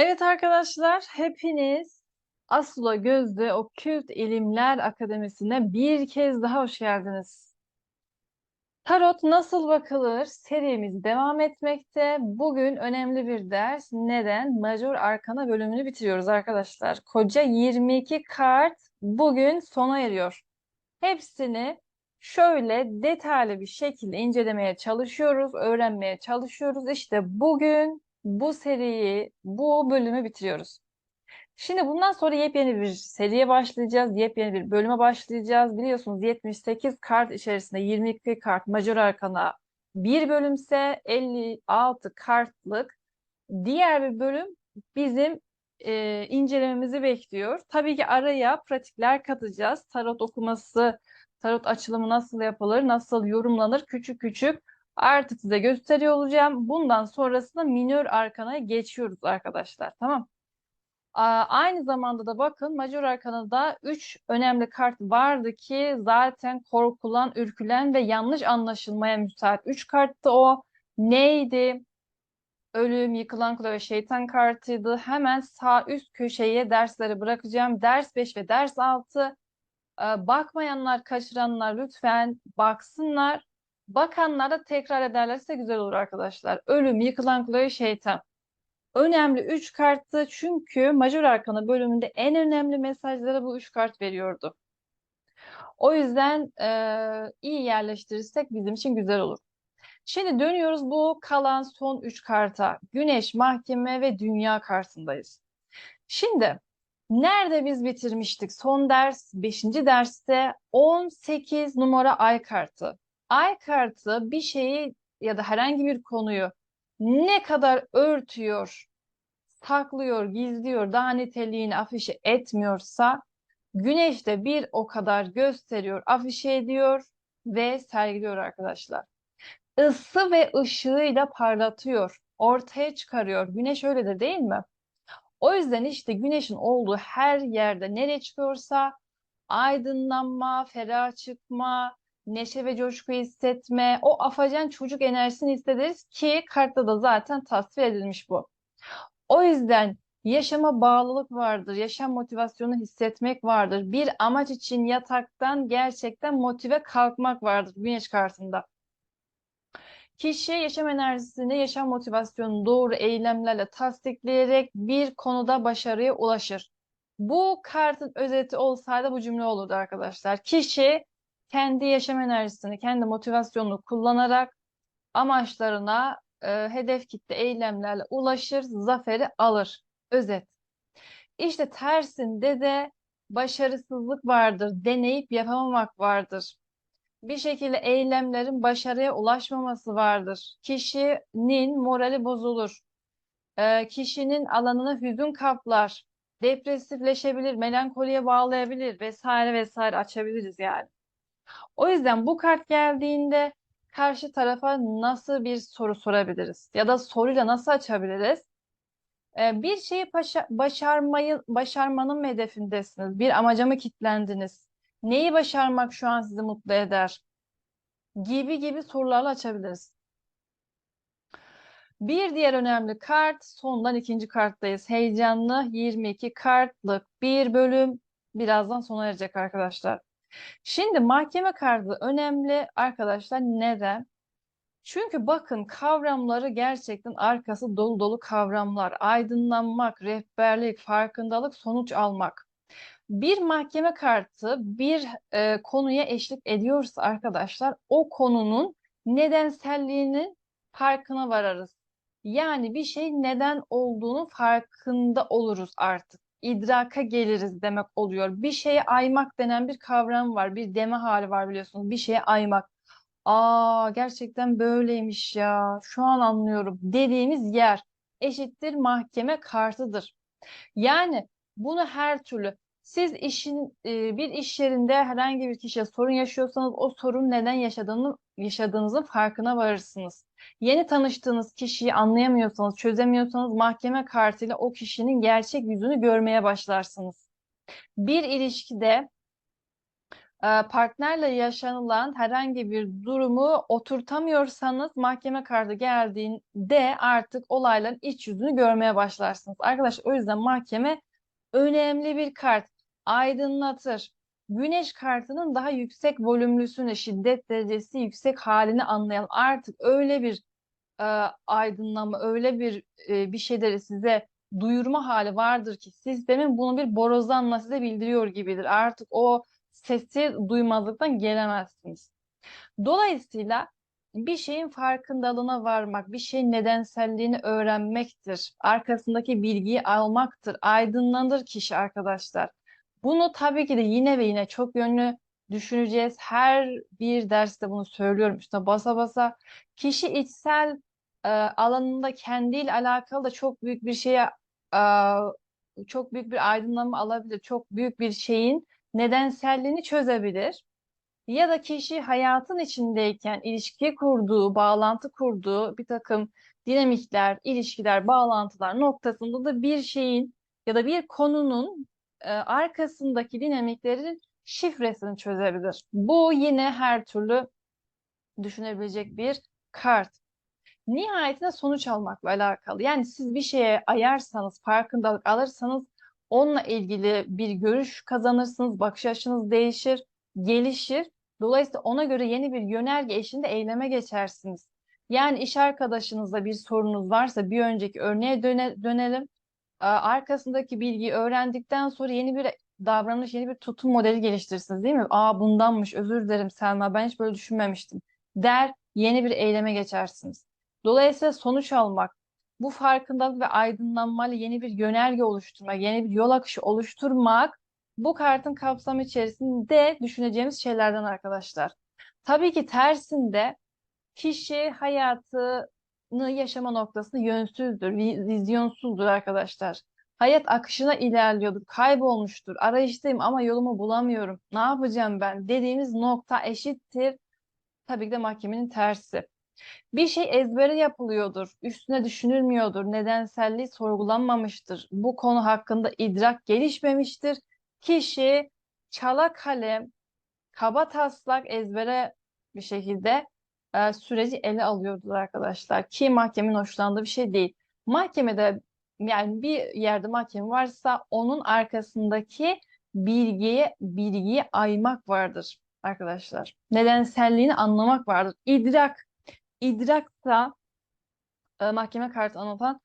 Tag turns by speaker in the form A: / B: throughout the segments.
A: Evet arkadaşlar, hepiniz Asula Gözde Okült İlimler Akademisi'ne bir kez daha hoş geldiniz. Tarot nasıl bakılır serimiz devam etmekte. Bugün önemli bir ders. Neden? Major Arkana bölümünü bitiriyoruz arkadaşlar. Koca 22 kart bugün sona eriyor. Hepsini şöyle detaylı bir şekilde incelemeye çalışıyoruz, öğrenmeye çalışıyoruz. İşte bugün bu seriyi, bu bölümü bitiriyoruz. Şimdi bundan sonra yepyeni bir seriye başlayacağız. Yepyeni bir bölüme başlayacağız. Biliyorsunuz 78 kart içerisinde 22 kart Major Arkana bir bölümse 56 kartlık diğer bir bölüm bizim e, incelememizi bekliyor. Tabii ki araya pratikler katacağız. Tarot okuması, tarot açılımı nasıl yapılır, nasıl yorumlanır küçük küçük artık size gösteriyor olacağım. Bundan sonrasında minör arkanaya geçiyoruz arkadaşlar. Tamam. Aynı zamanda da bakın Major Arkana'da 3 önemli kart vardı ki zaten korkulan, ürkülen ve yanlış anlaşılmaya müsait 3 karttı o. Neydi? Ölüm, yıkılan kula ve şeytan kartıydı. Hemen sağ üst köşeye dersleri bırakacağım. Ders 5 ve ders 6. Bakmayanlar, kaçıranlar lütfen baksınlar. Bakanlar da tekrar ederlerse güzel olur arkadaşlar. Ölüm, yıkılan kula ve şeytan. Önemli 3 karttı çünkü Major Arkana bölümünde en önemli mesajları bu 3 kart veriyordu. O yüzden e, iyi yerleştirirsek bizim için güzel olur. Şimdi dönüyoruz bu kalan son 3 karta. Güneş, mahkeme ve dünya kartındayız. Şimdi nerede biz bitirmiştik? Son ders 5. derste 18 numara ay kartı. Ay kartı bir şeyi ya da herhangi bir konuyu ne kadar örtüyor, saklıyor, gizliyor, daha niteliğini afişe etmiyorsa güneş de bir o kadar gösteriyor, afişe ediyor ve sergiliyor arkadaşlar. Isı ve ışığıyla parlatıyor, ortaya çıkarıyor. Güneş öyledir değil mi? O yüzden işte güneşin olduğu her yerde nereye çıkıyorsa aydınlanma, ferah çıkma, neşe ve coşku hissetme, o afacan çocuk enerjisini hissederiz ki kartta da zaten tasvir edilmiş bu. O yüzden yaşama bağlılık vardır, yaşam motivasyonu hissetmek vardır. Bir amaç için yataktan gerçekten motive kalkmak vardır güneş kartında. Kişi yaşam enerjisini, yaşam motivasyonunu doğru eylemlerle tasdikleyerek bir konuda başarıya ulaşır. Bu kartın özeti olsaydı bu cümle olurdu arkadaşlar. Kişi kendi yaşam enerjisini, kendi motivasyonunu kullanarak amaçlarına e, hedef kitle eylemlerle ulaşır, zaferi alır. Özet. İşte tersinde de başarısızlık vardır, deneyip yapamamak vardır. Bir şekilde eylemlerin başarıya ulaşmaması vardır. Kişinin morali bozulur. E, kişinin alanını hüzün kaplar. Depresifleşebilir, melankoliye bağlayabilir vesaire vesaire açabiliriz yani. O yüzden bu kart geldiğinde karşı tarafa nasıl bir soru sorabiliriz? Ya da soruyla nasıl açabiliriz? Ee, bir şeyi başarmayı, başarmanın mı hedefindesiniz? Bir amaca mı kilitlendiniz? Neyi başarmak şu an sizi mutlu eder? Gibi gibi sorularla açabiliriz. Bir diğer önemli kart, sondan ikinci karttayız. Heyecanlı 22 kartlık bir bölüm birazdan sona erecek arkadaşlar. Şimdi mahkeme kartı önemli arkadaşlar. Neden? Çünkü bakın kavramları gerçekten arkası dolu dolu kavramlar. Aydınlanmak, rehberlik, farkındalık, sonuç almak. Bir mahkeme kartı bir e, konuya eşlik ediyorsa arkadaşlar o konunun nedenselliğinin farkına vararız. Yani bir şey neden olduğunu farkında oluruz artık idraka geliriz demek oluyor. Bir şeye aymak denen bir kavram var. Bir deme hali var biliyorsunuz. Bir şeye aymak. Aa gerçekten böyleymiş ya. Şu an anlıyorum dediğimiz yer eşittir mahkeme kartıdır. Yani bunu her türlü siz işin e, bir iş yerinde herhangi bir kişiye sorun yaşıyorsanız o sorun neden yaşadığını yaşadığınızın farkına varırsınız. Yeni tanıştığınız kişiyi anlayamıyorsanız, çözemiyorsanız mahkeme kartıyla o kişinin gerçek yüzünü görmeye başlarsınız. Bir ilişkide e, partnerle yaşanılan herhangi bir durumu oturtamıyorsanız mahkeme kartı geldiğinde artık olayların iç yüzünü görmeye başlarsınız. Arkadaşlar o yüzden mahkeme önemli bir kart. Aydınlatır. Güneş kartının daha yüksek volümlüsünü, şiddet derecesi yüksek halini anlayalım. Artık öyle bir e, aydınlanma, öyle bir e, bir şeyleri size duyurma hali vardır ki sistemin bunu bir borazanla size bildiriyor gibidir. Artık o sesi duymazlıktan gelemezsiniz. Dolayısıyla bir şeyin farkındalığına varmak, bir şeyin nedenselliğini öğrenmektir. Arkasındaki bilgiyi almaktır. Aydınlanır kişi arkadaşlar. Bunu tabii ki de yine ve yine çok yönlü düşüneceğiz. Her bir derste bunu söylüyorum işte basa basa. Kişi içsel e, alanında kendiyle alakalı da çok büyük bir şeye e, çok büyük bir aydınlanma alabilir. Çok büyük bir şeyin nedenselliğini çözebilir. Ya da kişi hayatın içindeyken ilişki kurduğu, bağlantı kurduğu bir takım dinamikler, ilişkiler, bağlantılar noktasında da bir şeyin ya da bir konunun e, arkasındaki dinamiklerin şifresini çözebilir. Bu yine her türlü düşünebilecek bir kart. Nihayetinde sonuç almakla alakalı. Yani siz bir şeye ayarsanız, farkındalık alırsanız onunla ilgili bir görüş kazanırsınız, bakış açınız değişir, gelişir. Dolayısıyla ona göre yeni bir yönerge eşinde eyleme geçersiniz. Yani iş arkadaşınızla bir sorunuz varsa bir önceki örneğe döne, dönelim. Arkasındaki bilgiyi öğrendikten sonra yeni bir davranış, yeni bir tutum modeli geliştirirsiniz değil mi? Aa bundanmış, özür dilerim Selma, ben hiç böyle düşünmemiştim der, yeni bir eyleme geçersiniz. Dolayısıyla sonuç almak, bu farkındalık ve aydınlanmayla yeni bir yönerge oluşturmak, yeni bir yol akışı oluşturmak bu kartın kapsamı içerisinde düşüneceğimiz şeylerden arkadaşlar. Tabii ki tersinde kişi hayatını yaşama noktasında yönsüzdür, vizyonsuzdur arkadaşlar. Hayat akışına ilerliyordur, kaybolmuştur, arayıştayım ama yolumu bulamıyorum, ne yapacağım ben dediğimiz nokta eşittir. Tabii ki de mahkemenin tersi. Bir şey ezbere yapılıyordur, üstüne düşünülmüyordur, nedenselliği sorgulanmamıştır. Bu konu hakkında idrak gelişmemiştir. Kişi çala kalem, kaba taslak ezbere bir şekilde e, süreci ele alıyordur arkadaşlar. Ki mahkemenin hoşlandığı bir şey değil. Mahkemede yani bir yerde mahkeme varsa onun arkasındaki bilgiye bilgiyi aymak vardır arkadaşlar. Nedenselliğini anlamak vardır. İdrak İdrak da e, mahkeme kartı anlatan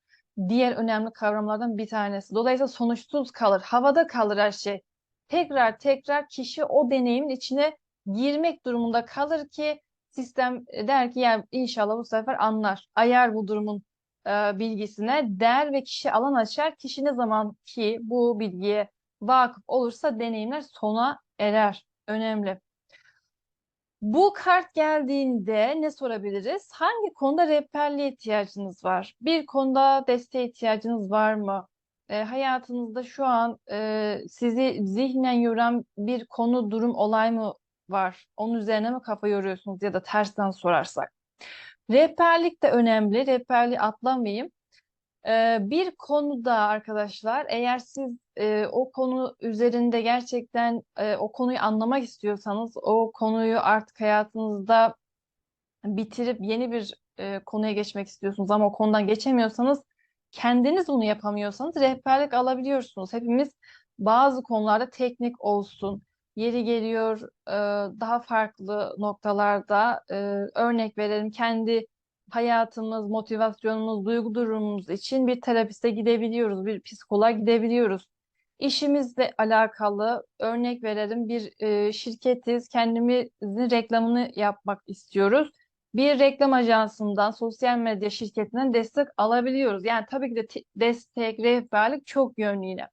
A: diğer önemli kavramlardan bir tanesi. Dolayısıyla sonuçsuz kalır, havada kalır her şey. Tekrar tekrar kişi o deneyimin içine girmek durumunda kalır ki sistem der ki yani inşallah bu sefer anlar. Ayar bu durumun e, bilgisine der ve kişi alan açar. Kişi ne zaman ki bu bilgiye vakıf olursa deneyimler sona erer. Önemli. Bu kart geldiğinde ne sorabiliriz? Hangi konuda rehberliğe ihtiyacınız var? Bir konuda desteğe ihtiyacınız var mı? E, hayatınızda şu an e, sizi zihnen yoran bir konu, durum, olay mı var? Onun üzerine mi kafa yoruyorsunuz ya da tersten sorarsak? Rehberlik de önemli. Rehberliği atlamayayım. Ee, bir konuda arkadaşlar eğer siz e, o konu üzerinde gerçekten e, o konuyu anlamak istiyorsanız o konuyu artık hayatınızda bitirip yeni bir e, konuya geçmek istiyorsunuz ama o konudan geçemiyorsanız kendiniz bunu yapamıyorsanız rehberlik alabiliyorsunuz. Hepimiz bazı konularda teknik olsun, yeri geliyor daha farklı noktalarda örnek verelim kendi hayatımız, motivasyonumuz, duygu durumumuz için bir terapiste gidebiliyoruz, bir psikoloğa gidebiliyoruz. İşimizle alakalı örnek verelim bir e, şirketiz, kendimizin reklamını yapmak istiyoruz. Bir reklam ajansından, sosyal medya şirketinden destek alabiliyoruz. Yani tabii ki de destek, rehberlik çok yönlü yine.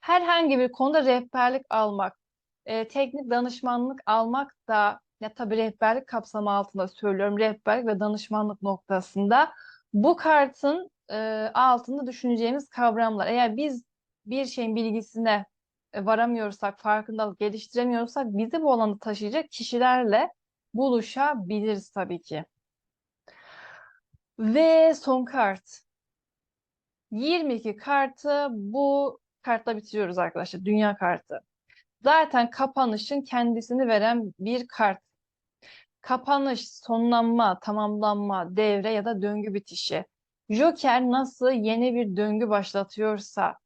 A: Herhangi bir konuda rehberlik almak, e, teknik danışmanlık almak da ya tabii rehberlik kapsamı altında söylüyorum. Rehberlik ve danışmanlık noktasında bu kartın e, altında düşüneceğimiz kavramlar. Eğer biz bir şeyin bilgisine e, varamıyorsak, farkındalık geliştiremiyorsak bizi bu alanda taşıyacak kişilerle buluşabiliriz tabii ki. Ve son kart. 22 kartı bu kartla bitiriyoruz arkadaşlar. Dünya kartı. Zaten kapanışın kendisini veren bir kart. Kapanış, sonlanma, tamamlanma, devre ya da döngü bitişi. Joker nasıl yeni bir döngü başlatıyorsa,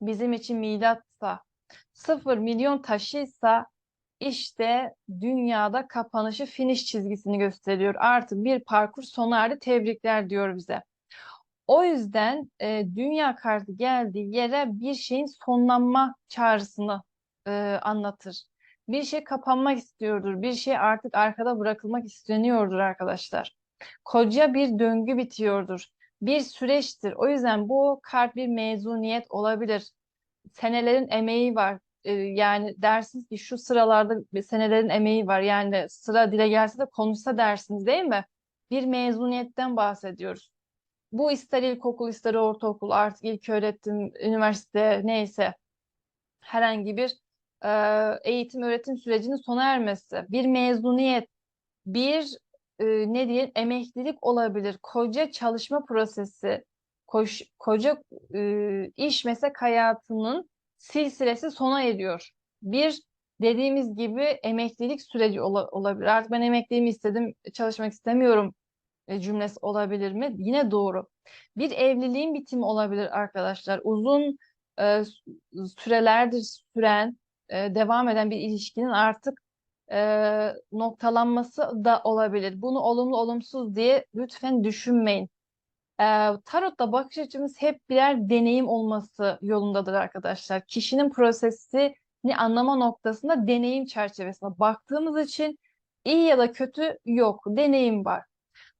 A: bizim için milatsa, sıfır milyon taşıysa işte dünyada kapanışı finish çizgisini gösteriyor. Artık bir parkur sona erdi. Tebrikler diyor bize. O yüzden e, dünya kartı geldiği yere bir şeyin sonlanma çağrısını e, anlatır. Bir şey kapanmak istiyordur. Bir şey artık arkada bırakılmak isteniyordur arkadaşlar. Koca bir döngü bitiyordur. Bir süreçtir. O yüzden bu kart bir mezuniyet olabilir. Senelerin emeği var. E, yani dersiniz ki şu sıralarda bir senelerin emeği var. Yani sıra dile gelse de konuşsa dersiniz değil mi? Bir mezuniyetten bahsediyoruz. Bu ister ilkokul, ister ortaokul, artık ilköğretim, üniversite neyse herhangi bir e, eğitim öğretim sürecinin sona ermesi, bir mezuniyet, bir e, ne diyelim emeklilik olabilir, koca çalışma prosesi, koş, koca e, iş meslek hayatının silsilesi sona eriyor. Bir dediğimiz gibi emeklilik süreci ola- olabilir. Artık ben emekliliğimi istedim, çalışmak istemiyorum e, cümlesi olabilir mi? Yine doğru. Bir evliliğin bitimi olabilir arkadaşlar. Uzun e, sürelerdir süren, e, devam eden bir ilişkinin artık e, noktalanması da olabilir. Bunu olumlu olumsuz diye lütfen düşünmeyin. E, tarotta bakış açımız hep birer deneyim olması yolundadır arkadaşlar. Kişinin prosesini anlama noktasında deneyim çerçevesinde baktığımız için iyi ya da kötü yok. Deneyim var.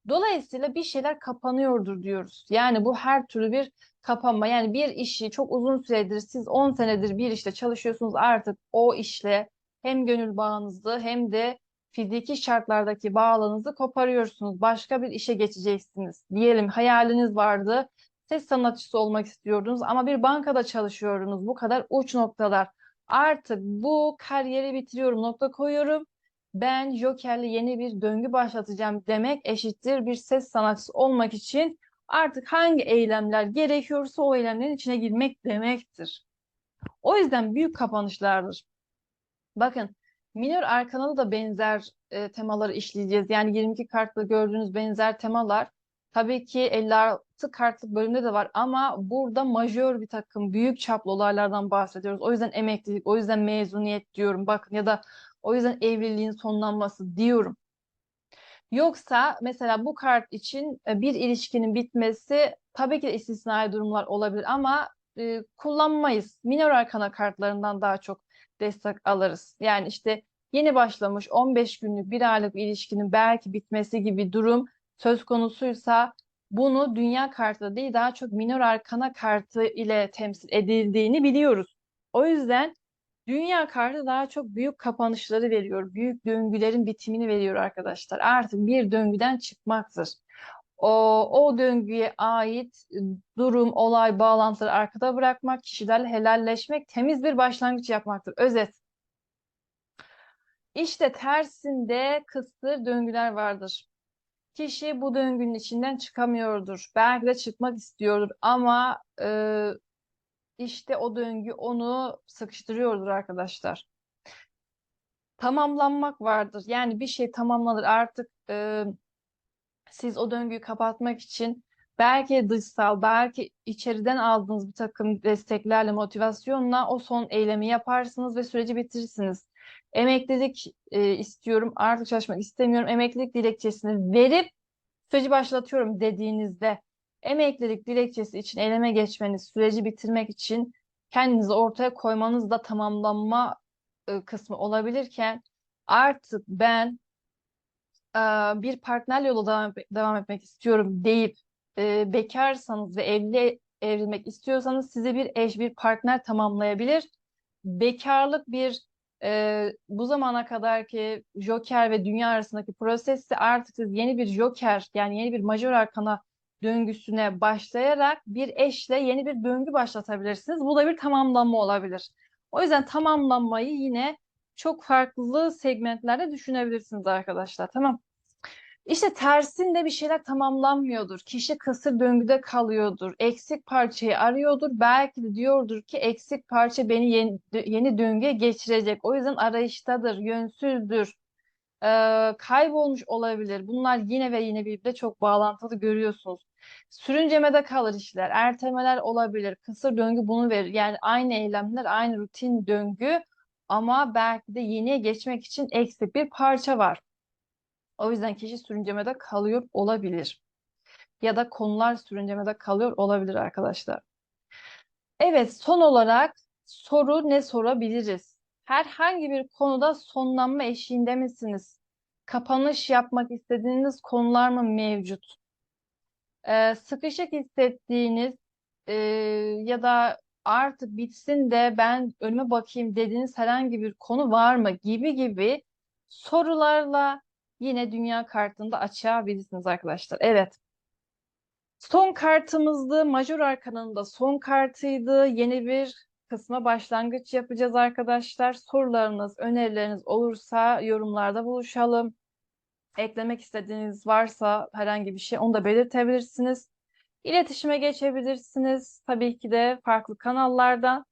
A: Dolayısıyla bir şeyler kapanıyordur diyoruz. Yani bu her türlü bir kapanma. Yani bir işi çok uzun süredir siz 10 senedir bir işte çalışıyorsunuz artık o işle hem gönül bağınızı hem de fiziki şartlardaki bağlılığınızı koparıyorsunuz. Başka bir işe geçeceksiniz. Diyelim hayaliniz vardı. Ses sanatçısı olmak istiyordunuz ama bir bankada çalışıyordunuz. Bu kadar uç noktalar. Artık bu kariyeri bitiriyorum, nokta koyuyorum ben Joker'le yeni bir döngü başlatacağım demek eşittir bir ses sanatçısı olmak için artık hangi eylemler gerekiyorsa o eylemlerin içine girmek demektir. O yüzden büyük kapanışlardır. Bakın minör arkanada da benzer e, temaları işleyeceğiz. Yani 22 kartla gördüğünüz benzer temalar tabii ki 56 kartlık bölümde de var ama burada majör bir takım büyük çaplı olaylardan bahsediyoruz. O yüzden emeklilik, o yüzden mezuniyet diyorum. Bakın ya da o yüzden evliliğin sonlanması diyorum. Yoksa mesela bu kart için e, bir ilişkinin bitmesi tabii ki de istisnai durumlar olabilir ama e, kullanmayız. Minor arkana kartlarından daha çok destek alırız. Yani işte yeni başlamış 15 günlük bir aylık ilişkinin belki bitmesi gibi durum söz konusuysa bunu dünya kartı değil daha çok minor arkana kartı ile temsil edildiğini biliyoruz. O yüzden Dünya kartı daha çok büyük kapanışları veriyor. Büyük döngülerin bitimini veriyor arkadaşlar. Artık bir döngüden çıkmaktır. O, o döngüye ait durum, olay, bağlantıları arkada bırakmak, kişilerle helalleşmek, temiz bir başlangıç yapmaktır. Özet. İşte tersinde kısır döngüler vardır. Kişi bu döngünün içinden çıkamıyordur. Belki de çıkmak istiyordur ama e, işte o döngü onu sıkıştırıyordur arkadaşlar. Tamamlanmak vardır. Yani bir şey tamamlanır. Artık e, siz o döngüyü kapatmak için belki dışsal, belki içeriden aldığınız bir takım desteklerle, motivasyonla o son eylemi yaparsınız ve süreci bitirirsiniz. Emeklilik e, istiyorum, artık çalışmak istemiyorum. Emeklilik dilekçesini verip süreci başlatıyorum dediğinizde emeklilik dilekçesi için eyleme geçmeniz, süreci bitirmek için kendinizi ortaya koymanız da tamamlanma e, kısmı olabilirken artık ben e, bir partner yolu devam, etmek istiyorum deyip e, bekarsanız ve evli evlenmek istiyorsanız size bir eş, bir partner tamamlayabilir. Bekarlık bir e, bu zamana kadar ki Joker ve dünya arasındaki prosesi artık siz yeni bir Joker yani yeni bir majör arkana döngüsüne başlayarak bir eşle yeni bir döngü başlatabilirsiniz. Bu da bir tamamlanma olabilir. O yüzden tamamlanmayı yine çok farklı segmentlerde düşünebilirsiniz arkadaşlar. Tamam. İşte tersinde bir şeyler tamamlanmıyordur. Kişi kısır döngüde kalıyordur. Eksik parçayı arıyordur. Belki de diyordur ki eksik parça beni yeni, yeni döngüye geçirecek. O yüzden arayıştadır, yönsüzdür, ee, kaybolmuş olabilir. Bunlar yine ve yine birbirle çok bağlantılı görüyorsunuz. Sürüncemede kalır işler, ertelemeler olabilir. Kısır döngü bunu verir. Yani aynı eylemler, aynı rutin döngü ama belki de yeniye geçmek için eksik bir parça var. O yüzden kişi sürüncemede kalıyor olabilir. Ya da konular sürüncemede kalıyor olabilir arkadaşlar. Evet, son olarak soru ne sorabiliriz? Herhangi bir konuda sonlanma eşiğinde misiniz? Kapanış yapmak istediğiniz konular mı mevcut? Ee, sıkışık hissettiğiniz e, ya da artık bitsin de ben önüme bakayım dediğiniz herhangi bir konu var mı gibi gibi sorularla yine dünya kartında açabilirsiniz arkadaşlar. Evet. Son kartımızdı. Major Arkan'ın son kartıydı. Yeni bir kısma başlangıç yapacağız arkadaşlar. Sorularınız, önerileriniz olursa yorumlarda buluşalım. Eklemek istediğiniz varsa herhangi bir şey onu da belirtebilirsiniz. İletişime geçebilirsiniz. Tabii ki de farklı kanallardan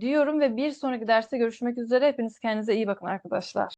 A: diyorum ve bir sonraki derste görüşmek üzere. Hepiniz kendinize iyi bakın arkadaşlar.